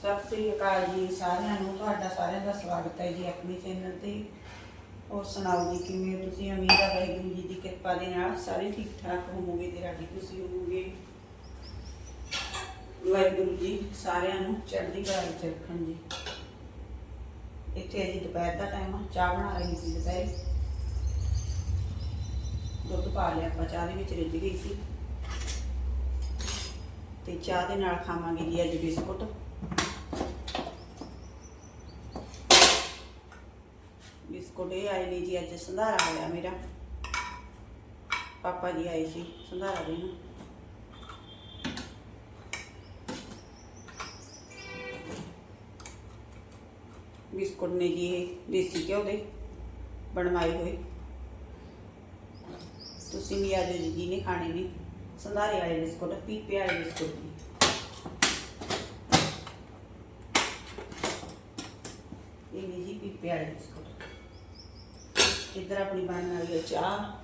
ਸਤਿ ਸ੍ਰੀ ਅਕਾਲ ਜੀ ਸਾਰਿਆਂ ਨੂੰ। ਤੁਹਾਡਾ ਸਾਰਿਆਂ ਦਾ ਸਵਾਗਤ ਹੈ ਜੀ ਆਪਣੇ ਚੈਨਲ ਤੇ। ਹੋਰ ਸੁਣਾਓ ਜੀ, ਕਿਵੇਂ ਹੋ ਤੁਸੀਂ? ਉਮੀਦ ਹੈ ਵਾਹਿਗੁਰੂ ਜੀ ਦੀ ਕਿਰਪਾ ਦੇ ਨਾਲ ਸਾਰੇ ਠੀਕ ਠਾਕ ਹੋਵੋਗੇ ਤੇ ਰਾਜੀ ਤੁਸੀਂ ਹੋਵੋਗੇ। ਵਾਹਿਗੁਰੂ ਜੀ ਸਾਰਿਆਂ ਨੂੰ ਚੜ੍ਹਦੀ ਕਲਾ ਵਿੱਚ ਰੱਖਣ ਜੀ। ਇੱਥੇ ਅਜੀ ਦੁਪਹਿਰ ਦਾ ਟਾਈਮ ਆ, ਚਾਹ ਬਣਾ ਰਹੀ ਸੀ ਦੁਪਹਿਰੇ। ਦੁੱਧ ਪਾ ਲਿਆ ਆਪਾਂ, ਚਾਹ ਦੇ ਵਿੱਚ ਰਿੱਝ ਗਈ ਸੀ। ਤੇ ਚਾਹ ਦੇ ਨਾਲ ਖਾਵਾਂਗੇ ਜੀ ਅੱਜ ਬਿਸਕੁਟ ਬਿਸਕੁਟ ਇਹ ਆਏ ਨੇ ਜੀ, ਅੱਜ ਸੰਧਾਰਾ ਹੋਇਆ ਮੇਰਾ। ਪਾਪਾ ਜੀ ਆਏ ਸੀ, ਸੰਧਾਰਾ ਦੇਣ। ਬਿਸਕੁਟ ਨੇ ਜੀ ਇਹ ਦੇਸੀ ਘਿਓ ਦੇ ਬਣਵਾਏ ਹੋਏ। ਤੁਸੀਂ ਵੀ ਅੱਜ ਜੀ ਨੇ ਖਾਣੇ ਨੇ। ਸੰਧਾਰੇ ਵਾਲੇ ਬਿਸਕੁਟ, ਪੀਪੇ ਵਾਲੇ ਬਿਸਕੁਟ ਜੀ। ਇਹ ਜੀ ਪੀਪੇ ਵਾਲੇ ਬਿਸਕੁਟ। ਇੱਧਰ ਆਪਣੀ ਬਣਨ ਵਾਲੀ ਹੈ ਚਾਹ।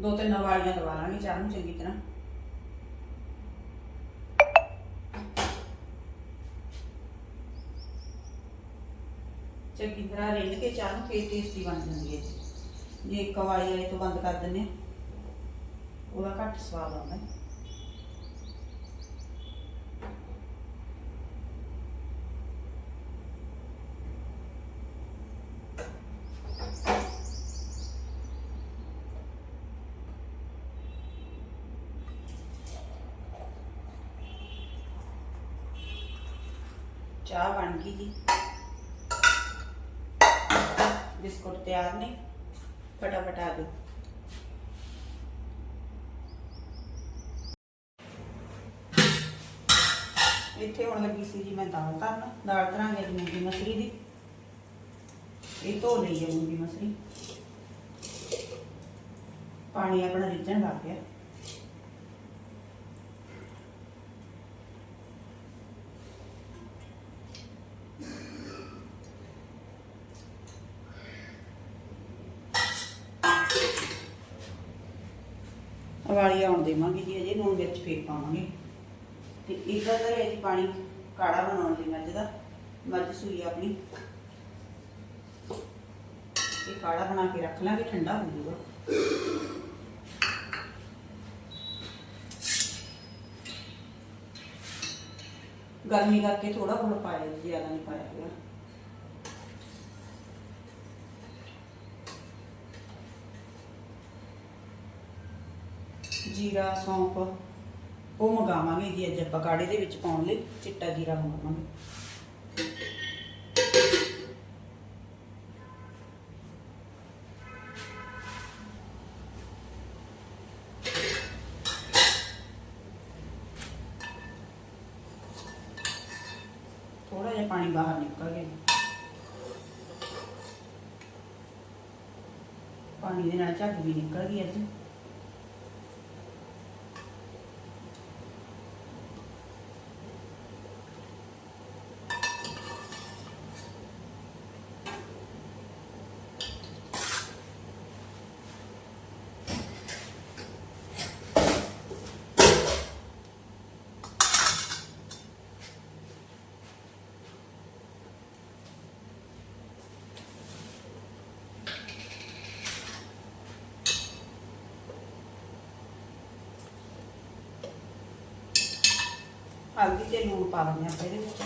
ਦੋ ਤਿੰਨ ਵਾਲੀਆਂ ਦਵਾ ਲਾਂਗੇ ਚਾਹ ਨੂੰ ਚੰਗੀ ਤਰ੍ਹਾਂ। ਚੰਗੀ ਤਰ੍ਹਾਂ ਰਿੰਨ ਕੇ ਚਾਹ ਨੂੰ ਫੇਰ ਟੇਸਟੀ ਬਣ ਜਾਂਦੀ ਹੈ ਜੇ। ਇੱਕ ਵਾਲੀ ਵਾਲੇ ਤੋਂ ਬੰਦ ਕਰ ਦਿੰਦੇ ਉਹਦਾ ਘੱਟ ਸਵਾਦ ਆਉਂਦਾ ਹੈ। ਚਾਹ ਬਣ ਗਈ ਜੀ। ਬਿਸਕੁਟ ਤਿਆਰ ਨੇ, ਫਟਾਫਟ ਆ ਦਿਓ ਇੱਥੇ ਹੁਣ ਲੱਗੀ ਸੀ ਜੀ ਮੈਂ ਦਾਲ ਧਰਨ। ਦਾਲ ਧਰਾਂਗੇ ਜੀ ਮੂੰਗੀ ਮਸਰੀ ਦੀ। ਇਹ ਧੋ ਲਈ ਹੈ ਮੂੰਗੀ ਮਸਰੀ। ਪਾਣੀ ਆਪਣਾ ਰਿੱਝਣ ਲੱਗ ਗਿਆ। ਵਾਲੀ ਆਉਣ ਦੇਵਾਂਗੇ ਜੀ, ਅਜੇ ਨੂਨ ਵਿੱਚ ਫੇਰ ਪਾਵਾਂਗੇ। ਤੇ ਇਹਦਾ ਤਾਂ ਹੈ ਪਾਣੀ ਕਾੜਾ ਬਣਾਉਣ ਲਈ ਮੱਝ ਦਾ, ਮੱਝ ਸੂਈ ਆਪਣੀ। ਇਹ ਕਾੜਾ ਬਣਾ ਕੇ ਰੱਖ ਲਾਂਗੇ, ਠੰਡਾ ਹੋ ਜਾਊਗਾ। ਗਰਮੀ ਕਰਕੇ ਥੋੜਾ ਗੁੜ ਪਾਇਆ ਜੀ, ਜ਼ਿਆਦਾ ਨਹੀਂ ਪਾਇਆ। ਜੀਰਾ, ਸੌਂਫ, ਉਹ ਮੰਗਾਵਾਂਗੇ ਜੀ ਅੱਜ ਆਪਾਂ ਕਾੜੇ ਦੇ ਵਿੱਚ ਪਾਉਣ ਲਈ, ਚਿੱਟਾ ਜੀਰਾ ਮੰਗਾਵਾਂਗੇ। ਥੋੜਾ ਜਿਹਾ ਪਾਣੀ ਬਾਹਰ ਨਿਕਲ ਗਿਆ। ਪਾਣੀ ਦੇ ਨਾਲ ਝੱਗ ਵੀ ਨਿਕਲ ਗਈ ਅੱਜ। ਹਲਦੀ ਤੇ ਲੂਣ ਪਾ ਦਿੰਦੇ ਆਪਾਂ ਇਹਦੇ ਵਿੱਚ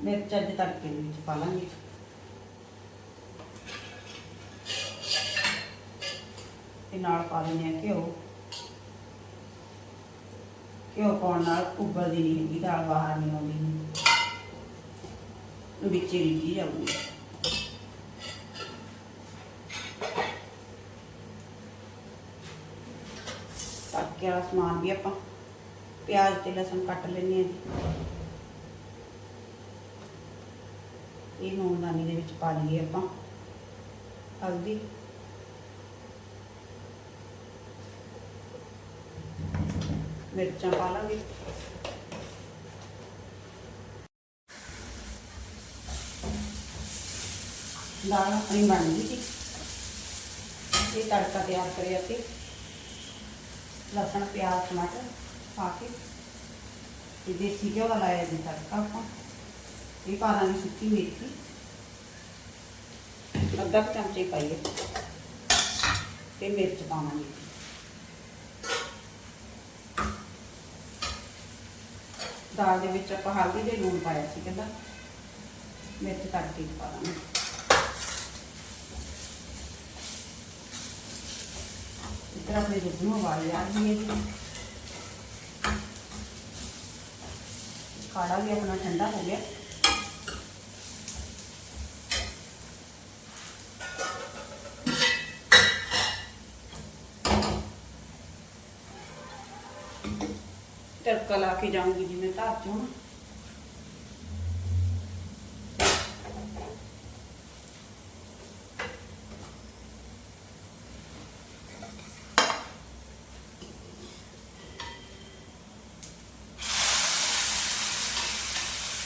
ਮਿਰਚ ਅੱਜ ਤੜਕੇ ਦੇ ਵਿੱਚ ਪਾ ਲਾਂਗੇ ਤੇ ਨਾਲ ਪਾ ਦਿੰਦੇ ਆ ਘਿਓ ਘਿਓ ਪਾਉਣ ਨਾਲ ਉੱਬਲਦੀ ਨਹੀਂ ਹੈਗੀ ਦਾਲ ਬਾਹਰ ਨਹੀਂ ਆਉਂਦੀ ਵਿੱਚ ਹੀ ਰਿੱਝੀ ਜਾਊਗੀ ਤੜਕੇ ਵਾਲਾ ਸਮਾਨ ਵੀ ਆਪਾਂ ਪਿਆਜ਼ ਤੇ ਲਸਣ ਕੱਟ ਲੈਣੇ ਆ ਜੀ। ਇਹ ਨੂਨਦਾਨੀ ਦੇ ਵਿੱਚ ਪਾ ਲਈਏ ਆਪਾਂ ਹਲਦੀ। ਮਿਰਚਾਂ ਪਾ ਲਾਂਗੇ। ਦਾਲ ਆਪਣੀ ਬਣ ਗਈ ਜੀ। ਇਹ ਤੜਕਾ ਤਿਆਰ ਕਰਿਆ ਸੀ। ਲਸਣ, ਪਿਆਜ਼, ਟਮਾਟਰ ਪਾ ਕੇ ਤੇ ਦੇਸੀ ਘਿਓ ਦਾ ਲਾਇਆ ਜੀ ਤੜਕਾ ਆਪਾਂ। ਇਹ ਪਾ ਦਾਂਗੇ ਸੁੱਕੀ ਮੇਥੀ। ਅੱਧਾ ਕੁ ਚਮਚੇ ਪਾਈਏ। ਤੇ ਮਿਰਚ ਪਾਵਾਂਗੇ। ਦਾਲ ਦੇ ਵਿੱਚ ਆਪਾਂ ਹਲਦੀ ਦੇ ਲੂਣ ਪਾਇਆ ਸੀ ਕਹਿੰਦਾ। ਮਿਰਚ ਤੜਕੇ 'ਚ ਪਾ ਦਾਂਗੇ ਇੱਧਰ ਆਪਣੇ ਦੁੱਧ ਨੂੰ ਉਬਾਲ ਲਿਆ ਜੀ। ਕਾੜਾ ਵੀ ਆਪਣਾ ਠੰਡਾ ਹੋ ਗਿਆ। ਤੜਕਾ ਲਾ ਕੇ ਜਾਊਂਗੀ ਜਿਵੇਂ ਧਾਰ ਚੋਂ।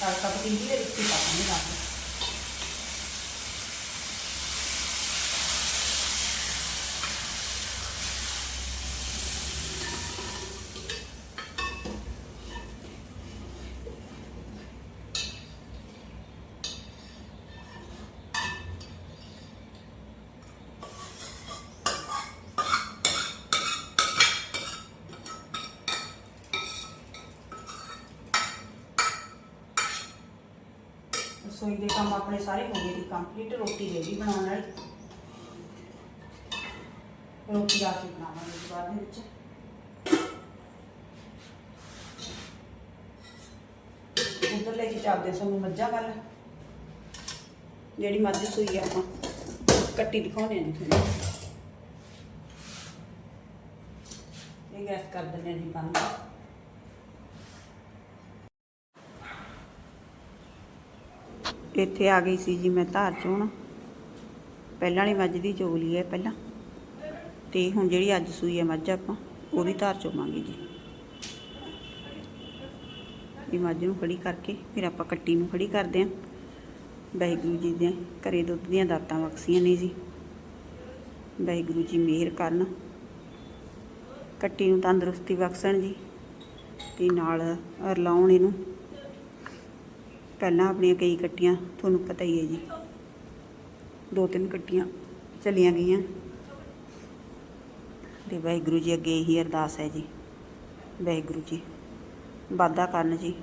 ਤੜਕਾ ਪਤੀਲੀ ਦੇ ਵਿੱਚ ਹੀ ਕੰਮ ਆਪਣੇ ਸਾਰੇ ਹੋ ਗਏ ਜੀ ਕੰਪਲੀਟ ਰੋਟੀ ਰੈਡੀ ਬਣਾਉਣ ਵਾਲੀ। ਰੋਟੀ ਆ ਕੇ ਬਣਾਵਾਂਗੇ ਜੀ ਬਾਅਦ ਦੇ ਵਿੱਚ। ਉਧਰ ਲੈ ਕੇ ਚੱਲਦੇ ਸਾਨੂੰ ਮੱਝਾਂ ਵੱਲ। ਜਿਹੜੀ ਮੱਝ ਸੂਈ ਆ ਆਪਾਂ, ਕੱਟੀ ਦਿਖਾਉਣੇ ਆ ਜੀ ਇਹ ਗੈਸ ਕਰ ਦਿੰਦੇ ਆ ਜੀ ਬੰਦ ਇੱਥੇ ਆ ਗਈ ਸੀ ਜੀ ਮੈਂ ਧਾਰ ਚੋਣ। ਪਹਿਲਾਂ ਵਾਲੀ ਮੱਝ ਦੀ ਚੋਗ ਲਈ ਹੈ ਪਹਿਲਾਂ। ਤੇ ਹੁਣ ਜਿਹੜੀ ਅੱਜ ਸੂਈ ਹੈ ਮੱਝ ਆਪਾਂ ਉਹਦੀ ਧਾਰ ਚੋਵਾਂਗੇ ਜੀ। ਇਹ ਮੱਝ ਨੂੰ ਖੜੀ ਕਰਕੇ, ਫਿਰ ਆਪਾਂ ਕੱਟੀ ਨੂੰ ਖੜੀ ਕਰਦੇ ਆਂ ਵਾਹਿਗੁਰੂ ਜੀ ਦੇ ਘਰੇ ਦੁੱਧ ਦੀਆਂ ਦਾਤਾਂ ਬਖਸ਼ੀਆਂ ਨੇ ਜੀ। ਵਾਹਿਗੁਰੂ ਜੀ ਮਿਹਰ ਕਰਨ। ਕੱਟੀ ਨੂੰ ਤੰਦਰੁਸਤੀ ਬਖਸ਼ਣ ਜੀ। ਤੇ ਨਾਲ ਰਲਾਉਣ ਇਹਨੂੰ। ਪਹਿਲਾਂ ਆਪਣੀਆਂ ਕਈ ਕੱਟੀਆਂ, ਤੁਹਾਨੂੰ ਪਤਾ ਹੀ ਹੈ ਜੀ। ਦੋ ਤਿੰਨ ਕੱਟੀਆਂ ਚਲੀਆਂ ਗਈਆਂ। ਤੇ ਵਾਹਿਗੁਰੂ ਜੀ, ਅੱਗੇ ਇਹੀ ਅਰਦਾਸ ਹੈ ਜੀ। ਵਾਹਿਗੁਰੂ ਜੀ, ਵਾਧਾ ਕਰਨ ਜੀ।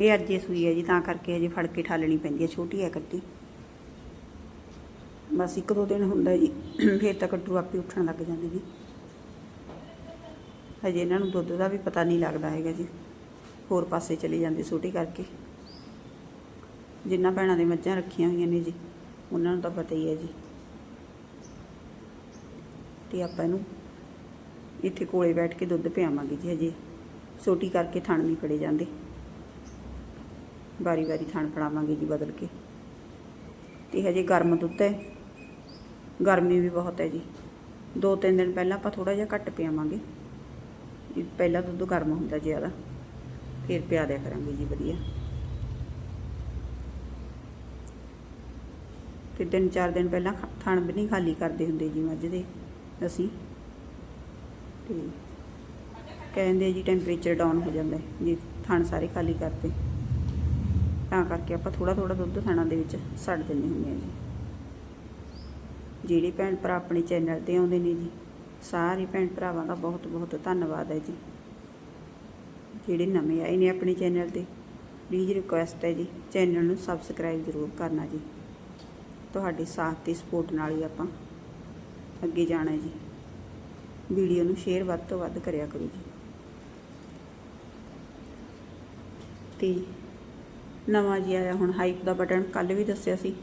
ਇਹ ਅੱਜ ਸੂਈ ਹੈ ਜੀ, ਤਾਂ ਕਰਕੇ ਹਜੇ ਫੜ ਕੇ ਠਾਲਣੀ ਪੈਂਦੀ ਹੈ, ਛੋਟੀ ਹੈ ਕੱਟੀ। ਬਸ ਇੱਕ ਦੋ ਦਿਨ ਹੁੰਦਾ ਜੀ, ਫਿਰ ਤਾਂ ਕੱਟੂ ਆਪੇ ਉੱਠਣ ਲੱਗ ਜਾਂਦੇ ਜੀ। ਹਜੇ ਇਹਨਾਂ ਨੂੰ ਦੁੱਧ ਦਾ ਵੀ ਪਤਾ ਨਹੀਂ ਲੱਗਦਾ ਹੈਗਾ ਜੀ। ਹੋਰ ਪਾਸੇ ਚਲੇ ਜਾਂਦੇ ਛੋਟੀ ਕਰਕੇ। ਜਿੰਨਾ ਭੈਣਾਂ ਦੇ ਮੱਝਾਂ ਰੱਖੀਆਂ ਹੋਈਆਂ ਨੇ ਜੀ, ਉਹਨਾਂ ਨੂੰ ਤਾਂ ਪਤਾ ਹੀ ਹੈ ਜੀ। ਤੇ ਆਪਾਂ ਇਹਨੂੰ ਇੱਥੇ ਕੋਲੇ ਬੈਠ ਕੇ ਦੁੱਧ ਪਿਆਵਾਂਗੇ ਜੀ ਹਜੇ। ਛੋਟੀ ਕਰਕੇ ਥਣ ਨਹੀਂ ਫੜੇ ਜਾਂਦੇ। ਵਾਰੀ ਵਾਰੀ ਥਣ ਫੜਾਵਾਂਗੇ ਜੀ ਬਦਲ ਕੇ। ਤੇ ਹਜੇ ਗਰਮ ਦੁੱਧ ਹੈ। ਗਰਮੀ ਵੀ ਬਹੁਤ ਹੈ ਜੀ। ਦੋ ਤਿੰਨ ਦਿਨ ਪਹਿਲਾਂ ਆਪਾਂ ਥੋੜਾ ਜਿਹਾ ਘੱਟ ਪਿਆਵਾਂਗੇ। ਪਹਿਲਾਂ ਦੁੱਧ ਗਰਮ ਹੁੰਦਾ ਜ਼ਿਆਦਾ। ਫਿਰ ਪਿਆ ਦਿਆ ਕਰਾਂਗੇ ਜੀ, ਵਧੀਆ। ਫਿਰ ਤਿੰਨ ਚਾਰ ਦਿਨ ਪਹਿਲਾਂ ਥਣ ਵੀ ਨਹੀਂ ਖਾਲੀ ਕਰਦੇ ਹੁੰਦੇ ਜੀ ਮੱਝ ਦੇ, ਅਸੀਂ। ਤੇ ਕਹਿੰਦੇ ਜੀ ਟੈਂਪਰੇਚਰ ਡਾਊਨ ਹੋ ਜਾਂਦਾ ਜੀ ਥਣ ਸਾਰੇ ਖਾਲੀ ਕਰਤੇ। ਤਾਂ ਕਰਕੇ ਆਪਾਂ ਥੋੜਾ ਥੋੜਾ ਦੁੱਧ ਥਾਣਾ ਦੇ ਵਿੱਚ ਛੱਡ ਦਿੰਦੇ ਹੁੰਦੇ ਆ ਜੀ। ਜਿਹੜੇ ਭੈਣ ਭਰਾ ਆਪਣੇ ਚੈਨਲ ਤੇ ਆਉਂਦੇ ਨੇ ਜੀ, ਸਾਰੇ ਭੈਣ ਭਰਾਵਾਂ ਦਾ ਬਹੁਤ ਬਹੁਤ ਧੰਨਵਾਦ ਹੈ ਜੀ। ਜਿਹੜੇ ਨਵੇਂ ਆਏ ਨੇ ਆਪਣੇ ਚੈਨਲ ਤੇ ਪਲੀਜ਼ ਰਿਕੁਐਸਟ ਹੈ ਜੀ, ਚੈਨਲ ਨੂੰ ਸਬਸਕ੍ਰਾਈਬ ਜ਼ਰੂਰ ਕਰਨਾ ਜੀ। ਤੁਹਾਡੇ ਸਾਥ ਤੇ ਸਪੋਰਟ ਨਾਲ ਹੀ ਆਪਾਂ ਅੱਗੇ ਜਾਣਾ ਜੀ। ਵੀਡੀਓ ਨੂੰ ਸ਼ੇਅਰ ਵੱਧ ਤੋਂ ਵੱਧ ਕਰਿਆ ਕਰੋ ਜੀ। ਤੇ ਨਵਾਂ ਜੀ ਆਇਆ ਹੁਣ ਹਾਈਪ ਦਾ ਬਟਨ ਕੱਲ ਵੀ ਦੱਸਿਆ ਸੀ।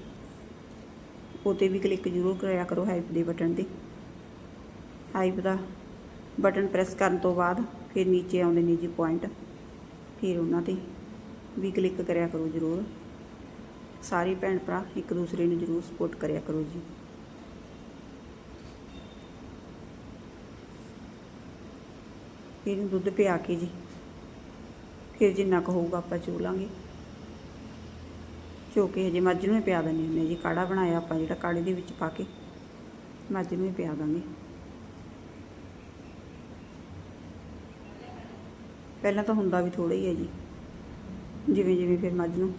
ਉਹ 'ਤੇ ਵੀ ਕਲਿੱਕ ਜ਼ਰੂਰ ਕਰਿਆ ਕਰੋ ਹਾਈਪ ਦੇ ਬਟਨ ਤੇ। ਹਾਈਪ ਦਾ ਬਟਨ ਪ੍ਰੈਸ ਕਰਨ ਤੋਂ ਬਾਅਦ ਫਿਰ ਨੀਚੇ ਆਉਂਦੇ ਨੇ ਜੀ ਪੁਆਇੰਟ ਫਿਰ ਉਹਨਾਂ ਤੇ ਵੀ ਕਲਿੱਕ ਕਰਿਆ ਕਰੋ ਜ਼ਰੂਰ। ਸਾਰੇ ਭੈਣ ਭਰਾ ਇੱਕ ਦੂਸਰੇ ਨੂੰ ਜ਼ਰੂਰ ਸਪੋਰਟ ਕਰਿਆ ਕਰੋ ਜੀ। ਫਿਰ ਇਹਨੂੰ ਦੁੱਧ ਪਿਆ ਕੇ ਜੀ। ਫਿਰ ਜਿੰਨਾ ਕੁ ਹੋਊਗਾ ਆਪਾਂ ਚੋ ਲਾਂਗੇ। ਚੋ ਕੇ ਹਜੇ ਮੱਝ ਨੂੰ ਹੀ ਪਿਆ ਦਿੰਦੇ ਹੁੰਦੇ ਹਾਂ ਜੀ। ਕਾੜਾ ਬਣਾਇਆ ਆਪਾਂ ਜਿਹੜਾ ਕਾੜੇ ਦੇ ਵਿੱਚ ਪਾ ਕੇ ਮੱਝ ਨੂੰ ਹੀ ਪਿਆ ਦਾਂਗੇ। ਪਹਿਲਾਂ ਤਾਂ ਹੁੰਦਾ ਵੀ ਥੋੜਾ ਹੀ ਹੈ ਜੀ। ਜਿਵੇਂ ਜਿਵੇਂ ਫਿਰ ਮੱਝ ਨੂੰ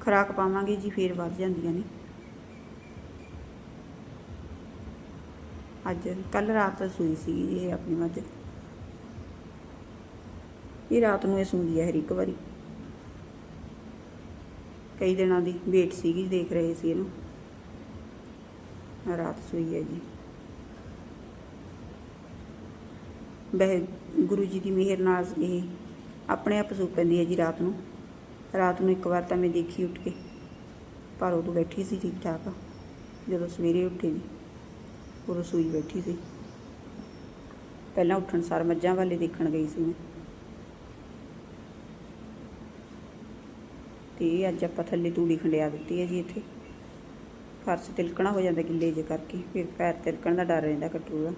ਖੁਰਾਕ ਪਾਵਾਂਗੇ ਜੀ, ਫਿਰ ਵੱਧ ਜਾਂਦੀਆਂ ਨੇ। ਅੱਜ, ਕੱਲ ਰਾਤ ਸੂਈ ਸੀ ਜੀ ਇਹ ਆਪਣੀ ਮੱਝ। ਇਹ ਰਾਤ ਨੂੰ ਇਹ ਸੂਈ ਹੈ ਹਰ ਇੱਕ ਵਾਰੀ। ਕਈ ਦਿਨਾਂ ਦੀ ਵੇਟ ਸੀਗੀ, ਦੇਖ ਰਹੇ ਸੀ ਇਹਨੂੰ। ਰਾਤ ਸੂਈ ਹੈ ਜੀ। ਬਹਿ ਗੁਰੂ ਜੀ ਦੀ ਮਿਹਰ ਨਾਲ ਇਹ ਆਪਣੇ ਆਪ ਸੂ ਪੈਂਦੀ ਹੈ ਜੀ ਰਾਤ ਨੂੰ। ਰਾਤ ਨੂੰ ਇੱਕ ਵਾਰ ਤਾਂ ਮੈਂ ਦੇਖੀ ਉੱਠ ਕੇ। ਪਰ ਉਦੋਂ ਬੈਠੀ ਸੀ ਠੀਕ ਠਾਕ ਜਦੋਂ ਸਵੇਰੇ ਉੱਠੀ ਜੀ, ਉਦੋਂ ਸੂਈ ਬੈਠੀ ਸੀ। ਪਹਿਲਾਂ ਉੱਠਣ ਸਾਰ ਮੱਝਾਂ ਵਾਲੇ ਦੇਖਣ ਗਈ ਸੀ ਮੈਂ। ਤੇ ਅੱਜ ਆਪਾਂ ਥੱਲੇ ਤੂੜੀ ਖੰਡਿਆ ਦਿੱਤੀ ਹੈ ਜੀ ਇੱਥੇ। ਫਰਸ਼ ਤਿਲਕਣਾ ਹੋ ਜਾਂਦਾ ਗਿੱਲੇ ਜੇ ਕਰਕੇ, ਫਿਰ ਪੈਰ ਤਿਲਕਣ ਦਾ ਡਰ ਰਹਿੰਦਾ ਕੱਟੂ ਦਾ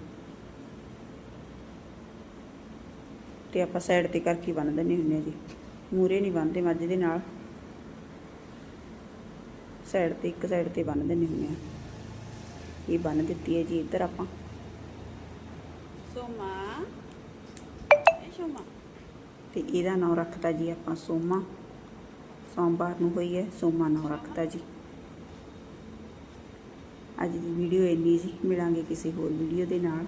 ਤੇ ਆਪਾਂ ਸਾਈਡ ਤੇ ਕਰਕੇ ਬੰਨ ਹੁੰਦੇ ਆ ਜੀ। ਮੂਰੇ ਨਹੀਂ ਬੰਨਦੇ ਮੱਝ ਦੇ ਨਾਲ। ਸਾਈਡ ਤੇ ਇੱਕ ਸਾਈਡ ਤੇ ਬੰਨ ਦਿੰਦੇ ਹੁੰਦੇ ਆ ਇਹ ਬੰਨ ਦਿੱਤੀ ਹੈ ਜੀ ਇੱਧਰ ਆਪਾਂ। ਸੋਮਾ। ਇਹ ਸੋਮਾ। ਤੇ ਇਹਦਾ ਨਾਮ ਰੱਖਤਾ ਜੀ ਆਪਾਂ ਸੋਮਾ। ਸੋਮਵਾਰ ਨੂੰ ਹੋਈ ਹੈ ਸੋਮਾ ਨਾਮ ਰੱਖਤਾ ਜੀ। ਅੱਜ ਦੀ ਵੀਡੀਓ ਇੰਨੀ ਜੀ ਮਿਲਾਂਗੇ ਕਿਸੇ ਹੋਰ ਵੀਡੀਓ ਦੇ ਨਾਲ।